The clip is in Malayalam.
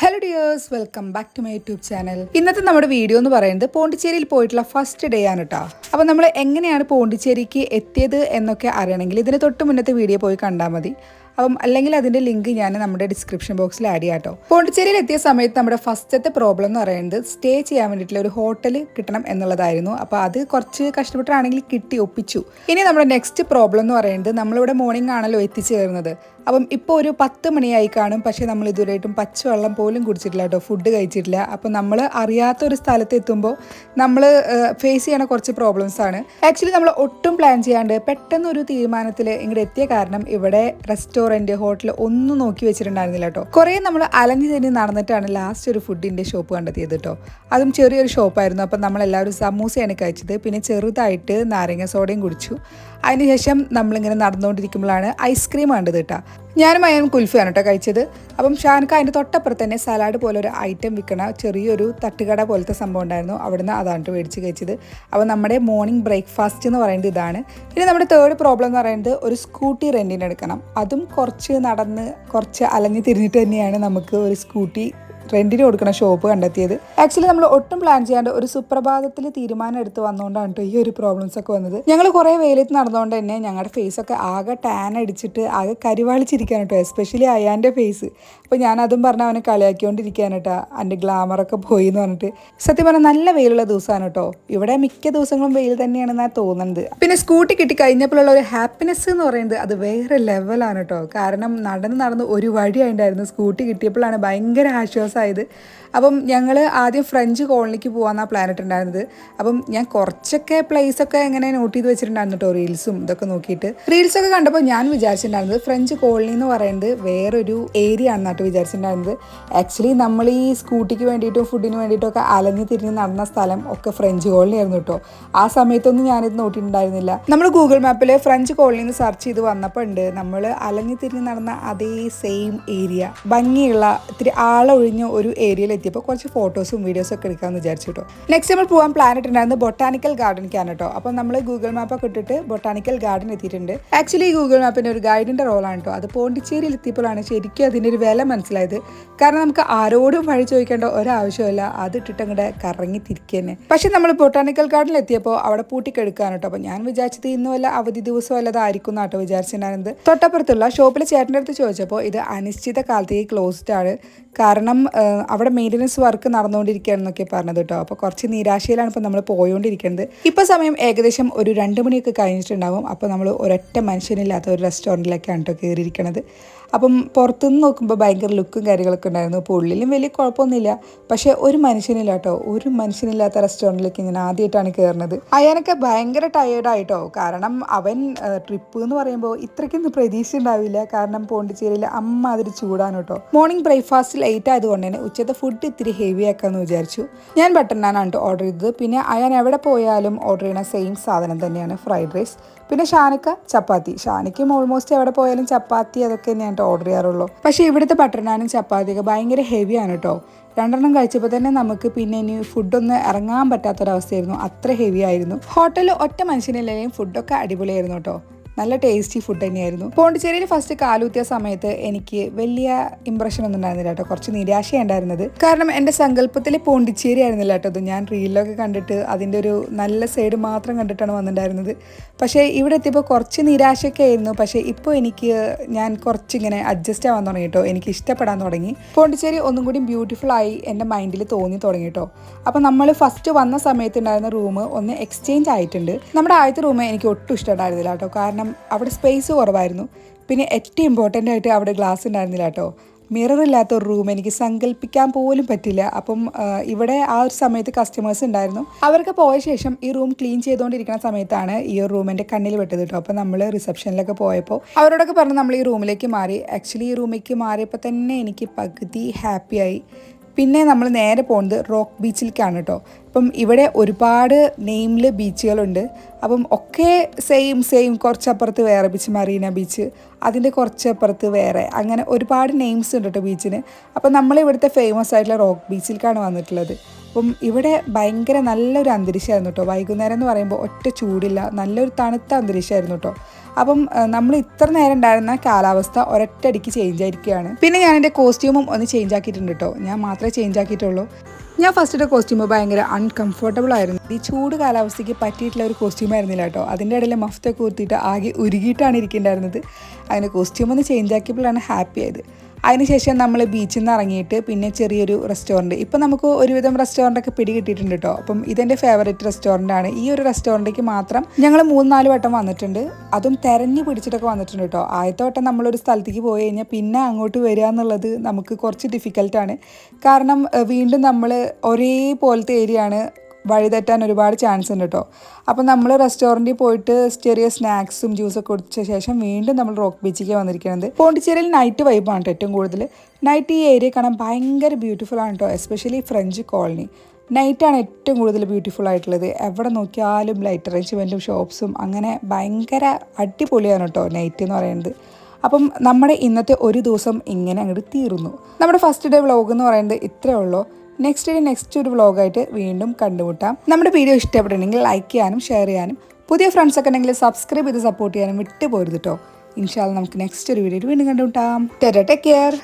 Hello dears welcome back to my YouTube channel ഇന്നത്തെ നമ്മുടെ വീഡിയോ എന്ന് പറയുന്നത് പോണ്ടിച്ചേരിയിൽ പോയിട്ടുള്ള ഫസ്റ്റ് ഡേ ആണ് കേട്ടോ അപ്പോൾ നമ്മൾ എങ്ങനെയാണ് പോണ്ടിച്ചേരിക്ക് എത്തിയത് എന്നൊക്കെ അറിയണമെങ്കിൽ ഇതിന് തൊട്ട് മുന്നത്തെ വീഡിയോ പോയി കണ്ടാൽ മതി. അപ്പം അല്ലെങ്കിൽ അതിന്റെ ലിങ്ക് ഞാൻ നമ്മുടെ ഡിസ്ക്രിപ്ഷൻ ബോക്സിൽ ആഡ് ചെയ്യാം കേട്ടോ പോണ്ടിച്ചേരിയിൽ എത്തിയ സമയത്ത് നമ്മുടെ ഫസ്റ്റത്തെ പ്രോബ്ലം എന്ന് പറയുന്നത് സ്റ്റേ ചെയ്യാൻ വേണ്ടിയിട്ടുള്ള ഒരു ഹോട്ടൽ കിട്ടണം എന്നുള്ളതായിരുന്നു. അപ്പോൾ അത് കുറച്ച് കഷ്ടപ്പെട്ടാണെങ്കിൽ കിട്ടി ഒപ്പിച്ചു. ഇനി നമ്മുടെ നെക്സ്റ്റ് പ്രോബ്ലം എന്ന് പറയുന്നത് നമ്മളിവിടെ മോർണിംഗ് ആണല്ലോ എത്തിച്ചേർന്നത്. അപ്പം ഇപ്പോൾ ഒരു പത്ത് മണിയായി കാണും. പക്ഷേ നമ്മൾ ഇതുവരെയായിട്ടും പച്ചവെള്ളം പോലും കുടിച്ചിട്ടില്ല കേട്ടോ. ഫുഡ് കഴിച്ചിട്ടില്ല. അപ്പം നമ്മൾ അറിയാത്ത ഒരു സ്ഥലത്ത് എത്തുമ്പോൾ നമ്മൾ ഫേസ് ചെയ്യണ കുറച്ച് പ്രോബ്ലംസ് ആണ്. ആക്ച്വലി നമ്മൾ ഒട്ടും പ്ലാൻ ചെയ്യാണ്ട് പെട്ടെന്ന് ഒരു തീരുമാനത്തിൽ ഇങ്ങോട്ട് എത്തിയ കാരണം ഇവിടെ റെസ്റ്റോറന്റ് ഹോട്ടൽ ഒന്നും നോക്കി വെച്ചിട്ടുണ്ടായിരുന്നില്ല കേട്ടോ. കുറേ നമ്മൾ അലഞ്ഞു തിരിഞ്ഞ് നടന്നിട്ടാണ് ലാസ്റ്റ് ഒരു ഫുഡിന്റെ ഷോപ്പ് കണ്ടെത്തിയത് കേട്ടോ. അതും ചെറിയൊരു ഷോപ്പായിരുന്നു അപ്പം നമ്മളെല്ലാവരും സമൂസയാണ് കഴിച്ചത്. പിന്നെ ചെറുതായിട്ട് നാരങ്ങ സോഡയും കുടിച്ചു. അതിനുശേഷം നമ്മളിങ്ങനെ നടന്നുകൊണ്ടിരിക്കുമ്പോഴാണ് ഐസ്ക്രീം കണ്ടത് കേട്ടോ. ഞാനും അയാൻ കുൽഫിയാണ് കേട്ടോ കഴിച്ചത്. അപ്പം ഷാൻക്ക് അതിന്റെ തൊട്ടപ്പുറത്ത് തന്നെ സലാഡ് പോലെ ഒരു ഐറ്റം വിൽക്കണ ചെറിയൊരു തട്ടുകട പോലത്തെ സംഭവം ഉണ്ടായിരുന്നു. അവിടുന്ന് അതാണ് മേടിച്ച് കഴിച്ചത്. അപ്പോൾ നമ്മുടെ മോർണിംഗ് ബ്രേക്ക്ഫാസ്റ്റ് എന്ന് പറയുന്നത് ഇതാണ്. ഇനി നമ്മുടെ തേർഡ് പ്രോബ്ലം എന്ന് പറയുന്നത് ഒരു സ്കൂട്ടി റെന്റിന് എടുക്കണം. അതും കുറച്ച് നടന്ന് കുറച്ച് അലഞ്ഞു തിരിഞ്ഞിട്ട് തന്നെയാണ് നമുക്ക് ഒരു സ്കൂട്ടി റെന്റിന് കൊടുക്കുന്ന ഷോപ്പ് കണ്ടെത്തിയത്. ആക്ച്വലി നമ്മൾ ഒട്ടും പ്ലാൻ ചെയ്യാണ്ട് ഒരു സുപ്രഭാതത്തിൽ തീരുമാനം എടുത്ത് വന്നുകൊണ്ടാണ് കേട്ടോ ഈ ഒരു പ്രോബ്ലംസ് ഒക്കെ വന്നത്. ഞങ്ങൾ കുറേ വെയിലത്ത് നടന്നുകൊണ്ട് തന്നെ ഞങ്ങളുടെ ഫേസ് ഒക്കെ ആകെ ടാൻ അടിച്ചിട്ട് ആകെ കരിവാളിച്ചിരിക്കുകയാണ് കേട്ടോ എസ്പെഷ്യലി അയാന്റെ ഫേസ് അപ്പോൾ ഞാൻ അതും പറഞ്ഞ് അവനെ കളിയാക്കിക്കൊണ്ടിരിക്കുകയാണ് കേട്ടോ അതിന്റെ ഗ്ലാമറൊക്കെ പോയി എന്ന് പറഞ്ഞിട്ട്. സത്യം പറഞ്ഞാൽ നല്ല വെയിലുള്ള ദിവസമാണ് കേട്ടോ ഇവിടെ മിക്ക ദിവസങ്ങളും വെയിൽ തന്നെയാണെന്നാണ് തോന്നുന്നത് പിന്നെ സ്കൂട്ടി കിട്ടി കഴിഞ്ഞപ്പോഴുള്ള ഒരു ഹാപ്പിനെസ് എന്ന് പറയുന്നത് അത് വേറെ ലെവലാണ് കേട്ടോ കാരണം നടന്ന് നടന്ന് ഒരു വഴി ആയിട്ടുണ്ടായിരുന്നു സ്കൂട്ടി കിട്ടിയപ്പോഴാണ് ഭയങ്കര ആശ്വാസമായത് അപ്പം ഞങ്ങൾ ആദ്യം ഫ്രഞ്ച് കോളനിക്ക് പോകാമെന്നാണ് പ്ലാൻ ഇട്ടുണ്ടായിരുന്നത്. അപ്പം ഞാൻ കുറച്ചൊക്കെ ഒക്കെ എങ്ങനെ നോട്ട് ചെയ്ത് വെച്ചിട്ടുണ്ടായിരുന്നു കേട്ടോ റീൽസും ഇതൊക്കെ നോക്കിയിട്ട്. റീൽസൊക്കെ കണ്ടപ്പോൾ ഞാൻ വിചാരിച്ചിട്ടുണ്ടായിരുന്നത് ഫ്രഞ്ച് കോളനി എന്ന് പറയുന്നത് വേറൊരു ഏരിയ ആണെന്നാട്ട് വിചാരിച്ചിട്ടുണ്ടായിരുന്നത്. ആക്ച്വലി നമ്മൾ ഈ സ്കൂട്ടിക്ക് വേണ്ടിയിട്ടും ഫുഡിന് വേണ്ടിയിട്ടും ഒക്കെ അലഞ്ഞു തിരിഞ്ഞ് നടന്ന സ്ഥലം ഒക്കെ ഫ്രഞ്ച് കോളനി ആയിരുന്നു കേട്ടോ ആ സമയത്തൊന്നും ഞാനിത് നോട്ടിയിട്ടുണ്ടായിരുന്നില്ല നമ്മൾ ഗൂഗിൾ മാപ്പിൽ ഫ്രഞ്ച് കോളനി എന്ന് സെർച്ച് ചെയ്ത് വന്നപ്പോൾ ഉണ്ട് നമ്മൾ അലഞ്ഞു തിരിഞ്ഞ് നടന്ന അതേ സെയിം ഏരിയ ഭംഗിയുള്ള ഇത്തിരി ആളൊഴിഞ്ഞ ഒരു ഏരിയയിൽ എത്തിയപ്പോൾ കുറച്ച് ഫോട്ടോസും വീഡിയോസും ഒക്കെ എടുക്കാമെന്ന് വിചാരിച്ചു കേട്ടോ. നെക്സ്റ്റ് നമ്മൾ പോകാൻ പ്ലാൻ ഇട്ടുണ്ടായിരുന്നത് ബൊട്ടാനിക്കൽ ഗാർഡനിക്കാണ് കേട്ടോ. അപ്പം നമ്മൾ ഗൂഗിൾ മാപ്പൊക്കെ ഇട്ടിട്ട് ബൊട്ടാനിക്കൽ ഗാർഡൻ എത്തിയിട്ടുണ്ട്. ആക്ച്വലി ഗൂഗിൾ മാപ്പിന്റെ ഒരു ഗൈഡിന്റെ റോളാണ് കേട്ടോ. അത് പോണ്ടിച്ചേരിയിൽ എത്തിയപ്പോഴാണ് ശരിക്കും അതിന്റെ ഒരു വില മനസ്സിലായത്. കാരണം നമുക്ക് ആരോടും വഴി ചോദിക്കേണ്ട ഒരാവശ്യമില്ല അത് ഇട്ടിട്ട് അങ്ങോട്ട് കറങ്ങി തിരിക്കുക തന്നെ പക്ഷെ നമ്മൾ ബൊട്ടാനിക്കൽ ഗാർഡനിൽ എത്തിയപ്പോൾ അവിടെ പൂട്ടിക്കെടുക്കാണ് കേട്ടോ. അപ്പോൾ ഞാൻ വിചാരിച്ചത് ഇന്നും അല്ല അവധി ദിവസം വല്ലതായിരിക്കും എന്നാട്ടോ വിചാരിച്ചിട്ടുണ്ടായിരുന്നത്. തൊട്ടപ്പുറത്തുള്ള ഷോപ്പിലെ ചേട്ടന്റെ അടുത്ത് ചോദിച്ചപ്പോൾ ഇത് അനിശ്ചിത കാലത്തേക്ക് ക്ലോസ്ഡ് ആണ്. കാരണം അവിടെ മെയിന്റനൻസ് വർക്ക് നടന്നുകൊണ്ടിരിക്കുകയാണെന്നൊക്കെ പറഞ്ഞത് കേട്ടോ. അപ്പോൾ കുറച്ച് നിരാശയിലാണ് ഇപ്പോൾ നമ്മൾ പോയോണ്ടിരിക്കുന്നത് ഇപ്പോൾ സമയം ഏകദേശം ഒരു രണ്ട് മണിയൊക്കെ കഴിഞ്ഞിട്ടുണ്ടാവും. അപ്പോൾ നമ്മൾ ഒരൊറ്റ മനുഷ്യനില്ലാത്ത ഒരു റെസ്റ്റോറന്റിലേക്കാണ് കേട്ടോ കയറിയിരിക്കണത് അപ്പം പുറത്തുനിന്ന് നോക്കുമ്പോൾ ഭയങ്കര ലുക്കും കാര്യങ്ങളൊക്കെ ഉണ്ടായിരുന്നു. അപ്പോൾ ഉള്ളിലും വലിയ കുഴപ്പമൊന്നുമില്ല. പക്ഷേ ഒരു മനുഷ്യനില്ല കേട്ടോ ഒരു മനുഷ്യനില്ലാത്ത റെസ്റ്റോറന്റിലേക്ക് ഞാൻ ആദ്യമായിട്ടാണ് കയറുന്നത് അയാനൊക്കെ ഭയങ്കര ടയേർഡായിട്ടോ കാരണം അവൻ ട്രിപ്പ് എന്ന് പറയുമ്പോൾ ഇത്രയ്ക്കൊന്നും പ്രതീക്ഷ ഉണ്ടാവില്ല. കാരണം പോണ്ടിച്ചേരിയിൽ അമ്മ അതിൽ ചൂടാണ് കേട്ടോ മോർണിംഗ് ബ്രേക്ക്ഫാസ്റ്റ് ലേറ്റ് ആയതുകൊണ്ട് തന്നെ ഉച്ചത്തെ ഫുഡ് ഇത്തിരി ഹെവി ആക്കാമെന്ന് വിചാരിച്ചു. ഞാൻ ബട്ടർ നാനാണ് ഓർഡർ ചെയ്തത്. പിന്നെ അയാൻ എവിടെ പോയാലും ഓർഡർ ചെയ്യുന്ന സെയിം സാധനം തന്നെയാണ് ഫ്രൈഡ് റൈസ് പിന്നെ ഷാനക്ക ചപ്പാത്തി. ഷാനക്കും ഓൾമോസ്റ്റ് എവിടെ പോയാലും ചപ്പാത്തി അതൊക്കെ ഞാൻ ഓർഡർ ചെയ്യാറുള്ളൂ. പക്ഷേ ഇവിടുത്തെ ബട്ടർ നാനും ചപ്പാത്തിയൊക്കെ ഭയങ്കര ഹെവിയാണ് കേട്ടോ. രണ്ടെണ്ണം കഴിച്ചപ്പോൾ തന്നെ നമുക്ക് പിന്നെ ഇനി ഫുഡൊന്നും ഇറങ്ങാൻ പറ്റാത്തൊരവസ്ഥയായിരുന്നു. അത്ര ഹെവി ആയിരുന്നു. ഹോട്ടലിൽ ഒറ്റ മനുഷ്യനില്ലെങ്കിലും ഫുഡൊക്കെ അടിപൊളിയായിരുന്നു കേട്ടോ. നല്ല ടേസ്റ്റി ഫുഡ് തന്നെയായിരുന്നു. പോണ്ടിച്ചേരിയിൽ ഫസ്റ്റ് കാലൂത്തിയ സമയത്ത് എനിക്ക് വലിയ ഇമ്പ്രഷൻ ഒന്നും ഉണ്ടായിരുന്നില്ല കേട്ടോ. കുറച്ച് നിരാശയുണ്ടായിരുന്നത് കാരണം എന്റെ സങ്കല്പത്തിൽ പോണ്ടിച്ചേരി ആയിരുന്നില്ല കേട്ടോ അത് ഞാൻ റീലൊക്കെ കണ്ടിട്ട് അതിന്റെ ഒരു നല്ല സൈഡ് മാത്രം കണ്ടിട്ടാണ് വന്നിട്ടുണ്ടായിരുന്നത്. പക്ഷേ ഇവിടെ എത്തിയപ്പോൾ കുറച്ച് നിരാശയൊക്കെ ആയിരുന്നു. പക്ഷേ ഇപ്പോൾ എനിക്ക് ഞാൻ കുറച്ചിങ്ങനെ അഡ്ജസ്റ്റ് ആവാൻ തുടങ്ങി കേട്ടോ. എനിക്ക് ഇഷ്ടപ്പെടാൻ തുടങ്ങി. പോണ്ടിച്ചേരി ഒന്നും കൂടി ബ്യൂട്ടിഫുൾ ആയി എന്റെ മൈൻഡിൽ തോന്നി തുടങ്ങി കേട്ടോ. അപ്പോൾ നമ്മൾ ഫസ്റ്റ് വന്ന സമയത്ത് ഉണ്ടായിരുന്ന റൂം ഒന്ന് എക്സ്ചേഞ്ച് ആയിട്ടുണ്ട്. നമ്മുടെ ആദ്യത്തെ റൂം എനിക്ക് ഒട്ടും ഇഷ്ടമുണ്ടായിരുന്നില്ല കേട്ടോ. കാരണം അവിടെ സ്പേസ് കുറവായിരുന്നു. പിന്നെ ഏറ്റവും ഇമ്പോർട്ടന്റ് ആയിട്ട് അവിടെ ഗ്ലാസ് ഉണ്ടായിരുന്നില്ല കേട്ടോ. മിറർ ഇല്ലാത്ത ഒരു റൂം എനിക്ക് സങ്കല്പിക്കാൻ പോലും പറ്റില്ല. അപ്പം ഇവിടെ ആ ഒരു സമയത്ത് കസ്റ്റമേഴ്സ് ഉണ്ടായിരുന്നു. അവർക്ക് പോയ ശേഷം ഈ റൂം ക്ലീൻ ചെയ്തുകൊണ്ടിരിക്കുന്ന സമയത്താണ് ഈ ഒരു റൂമിന്റെ കണ്ണിൽ പെട്ടത് കേട്ടോ. അപ്പം നമ്മൾ റിസപ്ഷനിലൊക്കെ പോയപ്പോൾ അവരോടൊക്കെ പറഞ്ഞ് നമ്മൾ ഈ റൂമിലേക്ക് മാറി. ആക്ച്വലി ഈ റൂമിലേക്ക് മാറിയപ്പോൾ തന്നെ എനിക്ക് പകുതി ഹാപ്പിയായി പിന്നെ നമ്മൾ നേരെ പോകുന്നത് റോക്ക് ബീച്ചിലേക്കാണ് കേട്ടോ. അപ്പം ഇവിടെ ഒരുപാട് നെയിമിൽ ബീച്ചുകളുണ്ട്. അപ്പം ഒക്കെ സെയിം സെയിം കുറച്ചപ്പുറത്ത് വേറെ ബീച്ച് മറീന ബീച്ച് അതിന്റെ കുറച്ചപ്പുറത്ത് വേറെ. അങ്ങനെ ഒരുപാട് നെയിംസ് ഉണ്ട് കേട്ടോ ബീച്ചിന് അപ്പം നമ്മൾ ഇവിടുത്തെ ഫേമസ് ആയിട്ടുള്ള റോക്ക് ബീച്ചിലേക്കാണ് വന്നിട്ടുള്ളത്. അപ്പം ഇവിടെ ഭയങ്കര നല്ലൊരു അന്തരീക്ഷമായിരുന്നു കേട്ടോ. വൈകുന്നേരം എന്ന് പറയുമ്പോൾ ഒറ്റ ചൂടില്ല. നല്ലൊരു തണുത്ത അന്തരീക്ഷമായിരുന്നു കേട്ടോ. അപ്പം നമ്മൾ ഇത്ര നേരം ഉണ്ടായിരുന്ന കാലാവസ്ഥ ഒരൊറ്റടിക്ക് ചേഞ്ച് ആയിരിക്കുകയാണ്. പിന്നെ ഞാൻ എന്റെ കോസ്റ്റ്യൂമും ഒന്ന് ചേഞ്ച് ആക്കിയിട്ടുണ്ട് കേട്ടോ ഞാൻ മാത്രമേ ചേഞ്ച് ആക്കിയിട്ടുള്ളൂ. ഞാൻ ഫസ്റ്റ് കോസ്റ്റ്യൂം ഭയങ്കര അൺകംഫർട്ടബിൾ ആയിരുന്നു. ഈ ചൂട് കാലാവസ്ഥയ്ക്ക് പറ്റിയിട്ടുള്ള ഒരു കോസ്റ്റ്യൂം ആയിരുന്നില്ല കേട്ടോ അതിന്റെ ഇടയിൽ മഫ്തൊക്കെ ഊർത്തിയിട്ട് ആകെ ഉരുകിയിട്ടാണ് ഇരിക്കേണ്ടായിരുന്നത്. അതിന്റെ കോസ്റ്റ്യൂം ഒന്ന് ചേഞ്ച് ആക്കിയപ്പോഴാണ് ഹാപ്പി ആയത്. അതിനുശേഷം നമ്മൾ ബീച്ചിൽ നിന്ന് ഇറങ്ങിയിട്ട് പിന്നെ ചെറിയൊരു റെസ്റ്റോറന്റ് ഇപ്പം നമുക്ക് ഒരുവിധം റെസ്റ്റോറന്റൊക്കെ പിടി കിട്ടിയിട്ടുണ്ട് കേട്ടോ അപ്പം ഇതെന്റെ ഫേവറേറ്റ് റെസ്റ്റോറന്റ് ആണ്. ഈ ഒരു റെസ്റ്റോറന്റിലേക്ക് മാത്രം ഞങ്ങൾ മൂന്ന് നാല് വട്ടം വന്നിട്ടുണ്ട്. അതും തെരഞ്ഞു പിടിച്ചിട്ടൊക്കെ വന്നിട്ടുണ്ട് കേട്ടോ ആദ്യത്തെ വട്ടം നമ്മളൊരു സ്ഥലത്തേക്ക് പോയി കഴിഞ്ഞാൽ പിന്നെ അങ്ങോട്ട് വരിക എന്നുള്ളത് നമുക്ക് കുറച്ച് ഡിഫിക്കൽട്ടാണ് കാരണം വീണ്ടും നമ്മൾ ഒരേപോലത്തെ ഏരിയ ആണ് വഴിതെറ്റാൻ ഒരുപാട് ചാൻസ് ഉണ്ട് കേട്ടോ അപ്പോൾ നമ്മൾ റെസ്റ്റോറന്റിൽ പോയിട്ട് ചെറിയ സ്നാക്സും ജ്യൂസൊക്കെ കുടിച്ച ശേഷം വീണ്ടും നമ്മൾ റോക്ക് ബീച്ചിലേക്ക് വന്നിരിക്കുന്നത്. പോണ്ടിച്ചേരിയിൽ നൈറ്റ് വൈബാണ് കേട്ടോ ഏറ്റവും കൂടുതൽ നൈറ്റ് ഈ ഏരിയ കാണാൻ ഭയങ്കര ബ്യൂട്ടിഫുൾ ആണ് കേട്ടോ എസ്പെഷ്യലി ഫ്രഞ്ച് കോളനി നൈറ്റാണ് ഏറ്റവും കൂടുതൽ ബ്യൂട്ടിഫുൾ ആയിട്ടുള്ളത്. എവിടെ നോക്കിയാലും ലൈറ്റ് അറേഞ്ച്മെന്റും ഷോപ്സും അങ്ങനെ ഭയങ്കര അടിപൊളിയാണ് കേട്ടോ നൈറ്റ് എന്ന് പറയുന്നത്. അപ്പം നമ്മുടെ ഇന്നത്തെ ഒരു ദിവസം ഇങ്ങനെ അങ്ങോട്ട് തീർന്നു. നമ്മുടെ ഫസ്റ്റ് ഡേ വ്ളോഗ് എന്ന് പറയുന്നത് ഇത്രയേ ഉള്ളൂ. നെക്സ്റ്റ് ഡേ നെക്സ്റ്റ് ഒരു വ്ലോഗായിട്ട് വീണ്ടും കണ്ടുമുട്ടാം. നമ്മുടെ വീഡിയോ ഇഷ്ടപ്പെട്ടിട്ടുണ്ടെങ്കിൽ ലൈക്ക് ചെയ്യാനും ഷെയർ ചെയ്യാനും പുതിയ ഫ്രണ്ട്സ് ഒക്കെ ഉണ്ടെങ്കിൽ സബ്സ്ക്രൈബ് ചെയ്ത് സപ്പോർട്ട് ചെയ്യാനും വിട്ടു പോരുത് കേട്ടോ ഇൻഷാല്ല നമുക്ക് നെക്സ്റ്റ് ഒരു വീഡിയോ വീണ്ടും കണ്ടുമുട്ടാം. Take care